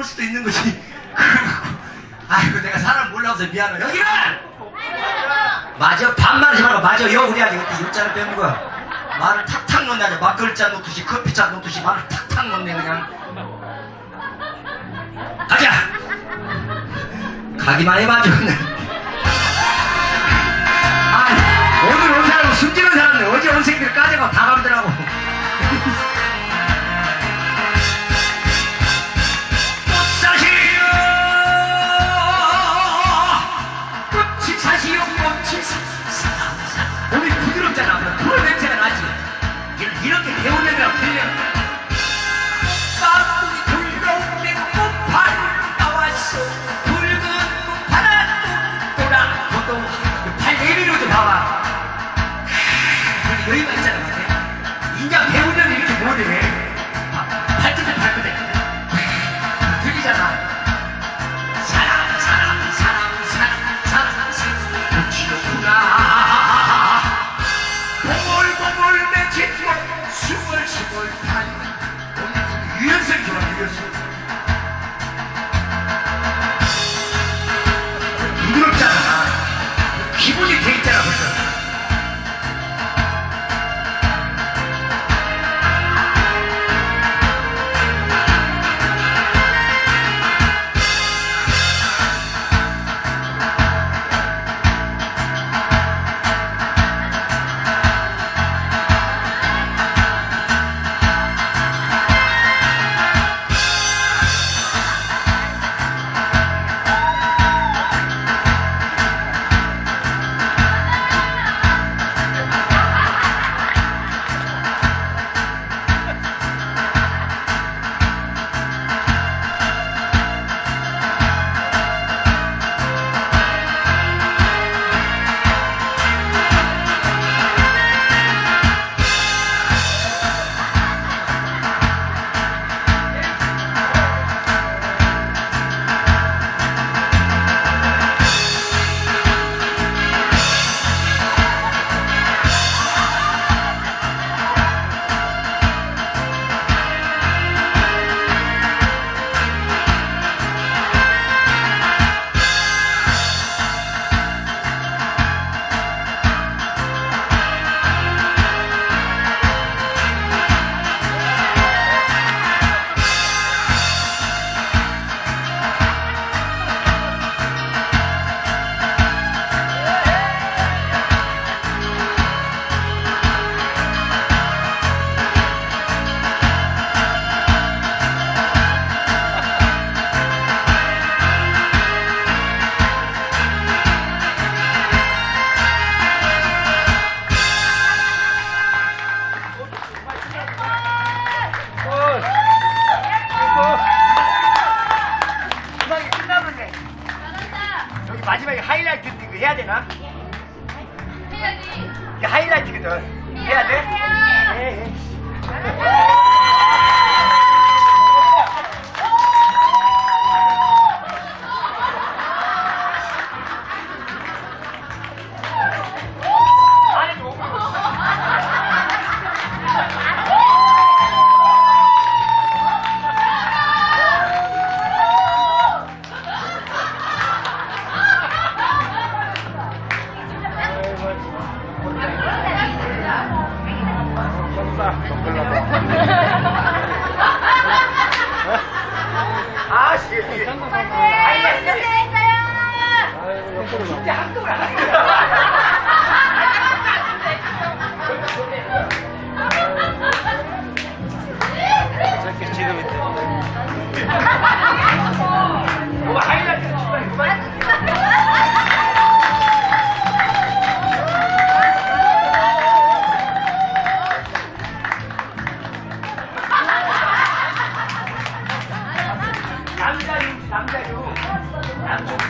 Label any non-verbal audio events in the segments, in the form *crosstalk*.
그럴 수도 있는 거지. *laughs* 아이고 내가 사람 몰라서 미안해. 여기는 맞아 반말하지 말고 맞아 여 우리 아직 그때 일자를 빼는 거야. 말을 탁탁 놓네 아주 막걸자 놓듯이 커피잔 놓듯이 말을 탁탁 놓네 그냥. 가자. 가기만 해봐 줘. 아 오늘 온 사람은 숨지는 사람들 어제 온 새끼들 까져가 다 가더라고. Vegas.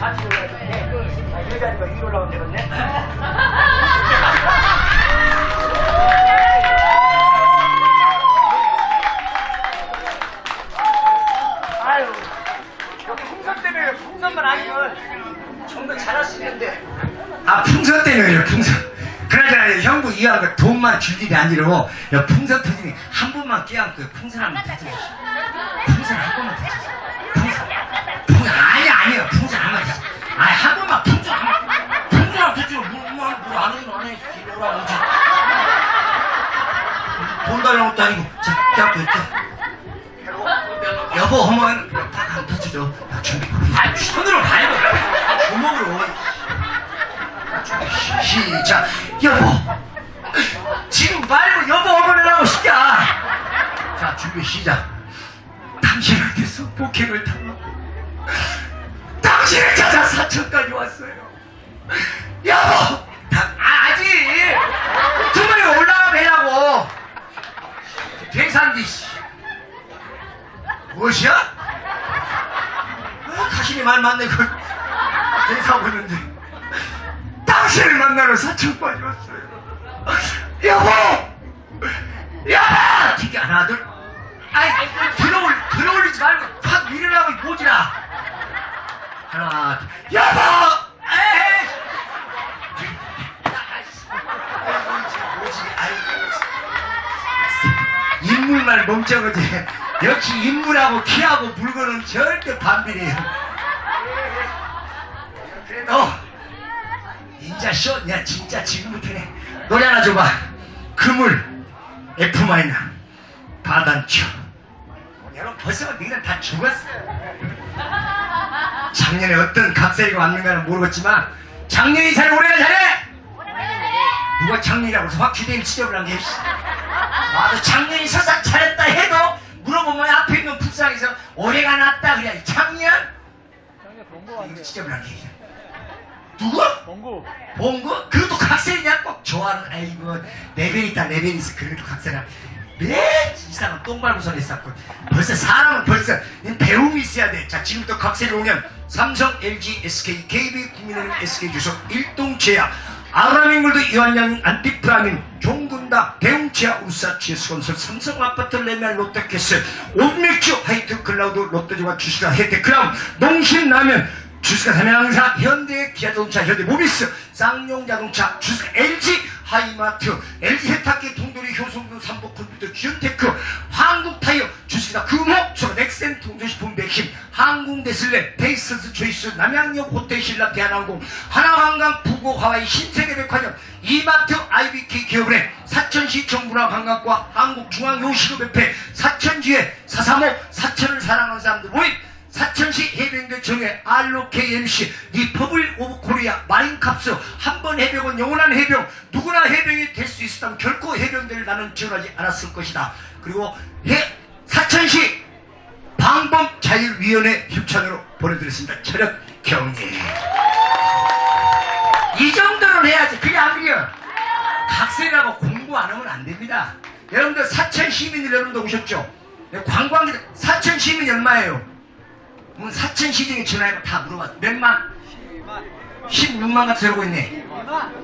같이 올라가야 돼. 자, 이 자리가 위로 올라가면 되겠네. *laughs* 아유, 저 풍선 때문에 풍선만 아니면 좀 더 잘할 수 있는데. 아, 풍선 때문에요, 풍선. 그나저나 형부 이왕 돈만 줄 일이 아니라 야, 풍선 터지니 한 번만 끼얹고 풍선 한번 터져. 풍선 한 번만 터져. 풍선. 풍선 아니 아니에요. 풍선 한 번만 터져. 아니 한 번만 풍선 한 번. 풍선 한 터져. 뭐뭐안 해도 안 해. 이러라 오지. 돈 달라는 것도 아니고 자, 야, 됐다. 여보, 어머니, 터치죠. 야, 준비. 아, 손으로 아, 주먹으로. 시작. 여보. 지금 말고 여보, 어머니라고 시작. 자, 준비, 시작. 당신을 위해서 폭행을 당하고, 당신을 찾아 사천까지 왔어요. 여보! 다, 아, 아직! 주머니가 올라가면 해라고! 계산기, 씨. 무엇이야? 말 그걸 대사하고 있는데 당신을 만나러 사천까지 왔어요. 여보! 여보! 되게 하나 둘. 아이 들어올 들어올리지 말고 확이 모지라. 하나 둘. 여보! 에이! 뭐지 아이 인물만 멍청하지 역시 인물하고 키하고 물건은 절대 반비례해요 그래도 인자 쇼, 야 진짜 지금부터네. 노래 하나 줘봐. 그물 F 마이너 바단초. 여러분 벌써 너희는 다 죽었어 작년에 어떤 각설이가 왔는가는 모르겠지만 작년이 잘 올해가 잘해! 누가 작년이라고 해서 확실히 지적을 한게 나도 작년이 서상 잘했다 해도 물어보면 앞에 있는 북상에서 올해가 낫다 그래 작년? 이거. 지적을 한게 누구? 본고. 본거? 그것도 각설이냐? 꼭 좋아하는 아이고 레벨 있다 레벨 있어. 그래도 각설아 네? 이상한 똥 밟고 손에 쌓고 벌써 사람은 벌써 배움이 있어야 돼 자 지금부터 각설이 오면 삼성, LG, SK, KB, 국민은행, SK주석, 일동제약 아브라민골드, 이완양, 안티프라민, 종군다, 대웅치아, 우사치에스건설, 삼성아파트, 레멜, 롯데캐슬, 온맥주, 하이트, 클라우드, 롯데주가 주식가, 혜택 크라운, 농심라면, 주식가 삼양사, 현대, 기아자동차, 현대 모비스, 쌍용자동차, 주식가 LG, 하이마트, LG 세탁기, 동돌이, 효성교, 삼복컴퓨터, 기온테크, 한국타이어, 주식가 금호, 저 넥센, 동조식품 백신, 항공대슬레, 페이스스 초이스, 남양역 호텔신라 대한항공, 하나관광, 부고, 하와이, 신세계백화점, 이마트, IBK 기업은행, 사천시 정부라관광과 한국중앙요식업협회, 사천지회, 사사모, 사천을 사랑하는 사람들 모임, 사천시 해병대 정회 ROKMC 리퍼블 오브 코리아 마린캅스 한 번 해병은 영원한 해병 누구나 해병이 될 수 있었다면 결코 해병대를 나는 지원하지 않았을 것이다. 그리고 해 사천시 방범자율위원회 협찬으로 보내드렸습니다. 철학 경례. 이 정도는 해야지. 그게 안 그래요. 각설이라고 공부 안 하면 안 됩니다. 여러분들 사천 시민들 여러분들 오셨죠? 관광객 사천 시민이 얼마예요? 문 사천 시중에 전화해봐 다 물어봐 몇만? 16만 같이 들고 있네.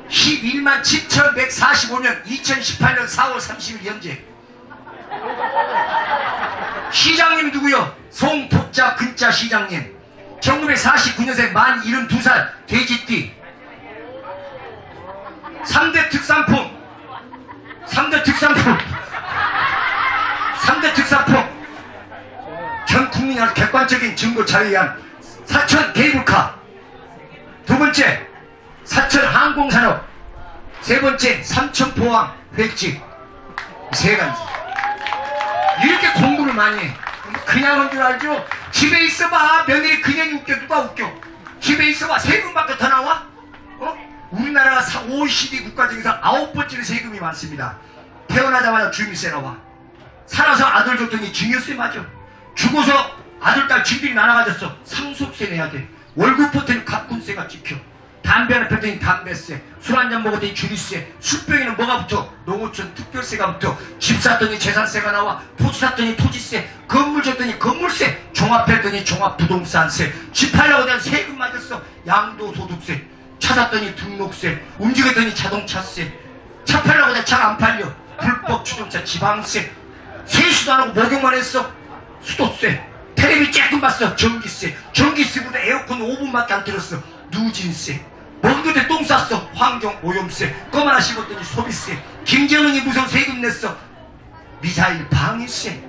11만 7145년 2018년 4월 30일 현재. 시장님 누구요? 송복자 근자 시장님. 1949년생 만 72살 돼지띠. 3대 특산품. 3대 특산품. 3대 특산품. 전 국민의 객관적인 증거 자료에 의한 사천 케이블카. 두 번째 사천 항공산업. 세 번째 삼천 포항 횟집. 세 가지. 이렇게 공부를 많이 해. 그냥 한줄 알죠? 집에 있어봐. 며느리 그냥 웃겨. 누가 웃겨? 집에 있어봐. 세금밖에 더 나와? 어? 우리나라가 사- OECD 국가 중에서 아홉 번째로 세금이 많습니다. 태어나자마자 주임세 나와. 살아서 아들 줬더니 증여세 맞아. 죽어서 아들, 딸, 집들이 나눠가졌어. 상속세 내야 돼. 월급 포텐 가꾼세가 찍혀. 담배 하나 폈더니 담배세. 술 한 잔 먹었더니 주류세. 술병에는 뭐가 붙어? 농어촌 특별세가 붙어. 집 샀더니 재산세가 나와. 토지 샀더니 토지세. 건물 줬더니 건물세. 종합했더니 종합부동산세. 집 팔려고 내가 세금 맞았어. 양도소득세. 차 샀더니 등록세. 움직였더니 자동차세. 차 팔려고 내가 차가 안 팔려. 불법 추종차 지방세. 세수도 안 하고 목욕만 했어 수도세 텔레비 조금 봤어 전기세 전기세보다 에어컨 5분밖에 안 들었어 누진세 먹은 그때 똥 쌌어 환경 오염세 껌 하나 씹었더니 소비세 김정은이 무슨 세금 냈어 미사일 방위세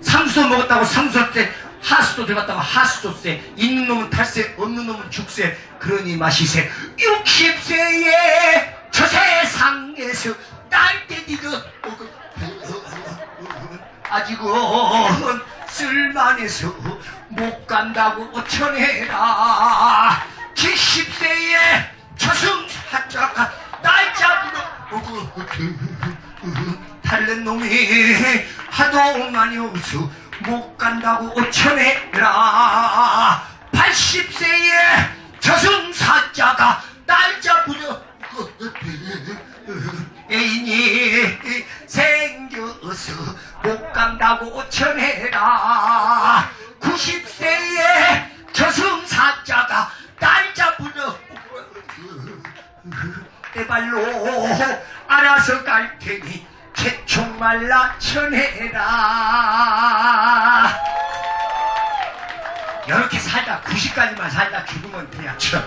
상수도 먹었다고 상수세 하수도 들어갔다고 하수도세 있는 놈은 탈세 없는 놈은 죽세 그러니 마시세 60세에 저 세상에서 날때 니가 아직은 쓸만 해서 못 간다고 전해라. 70세에 저승사자가 날 잡으러 달른 놈이 하도 많이 없어 못 간다고 전해라. 80세에 저승 사자가 날 잡으러 애인이 생겨서 못 간다고 전해라 90세에 저승사자가 날 잡으러 내 발로 알아서 갈 테니 개총 말라 전해라 이렇게 살다 90까지만 살다 죽으면 돼야 쳐.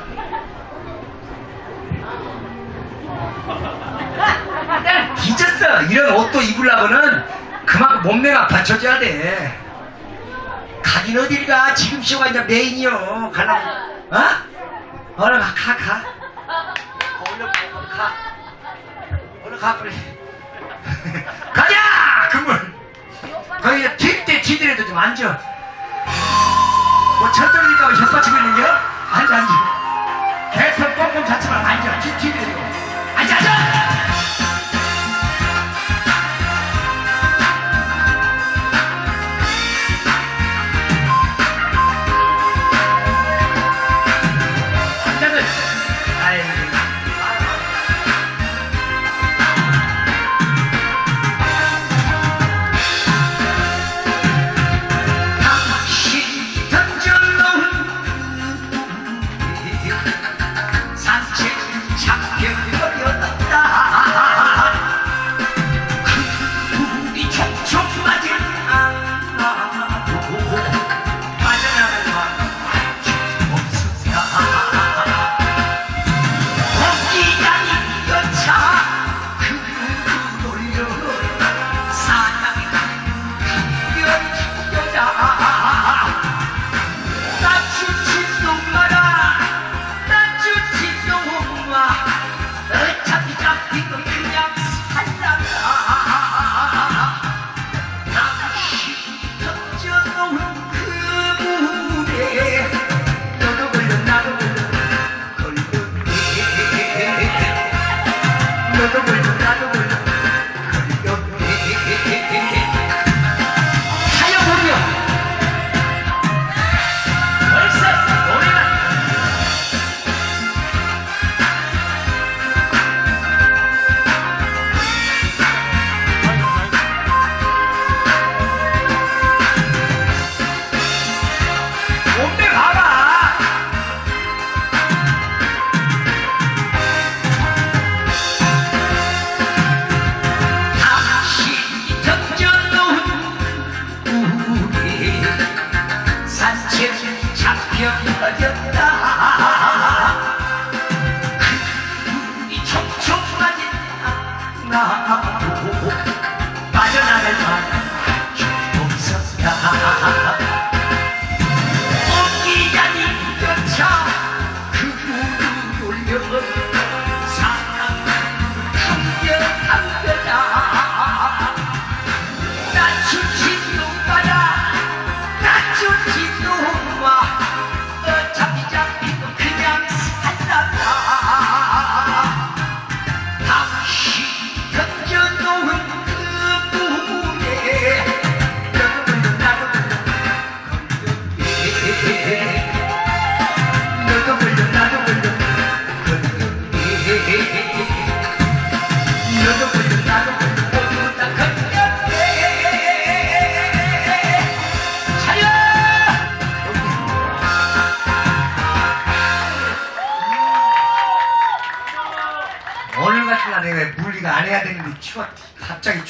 뒤졌어. *laughs* 이런 옷도 입으려면은 그만큼 몸매가 받쳐줘야 돼. 가긴 어딜 가. 지금 쇼가 이제 메인이요. 가려고. 어? 얼른 가, 가, 가. 얼른, 가. 얼른 가, 그래. *laughs* 가자! 그물. 거기 뒷대 지들에도 좀 앉아. 뭐 철떨어질까봐 혀받치고 있는 겨? 앉아, 앉아.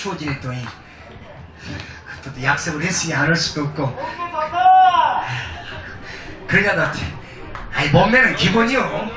또이 또 약속을 했으니 안올 수도 없고. 그러냐 너 아이 몸매는 기본이요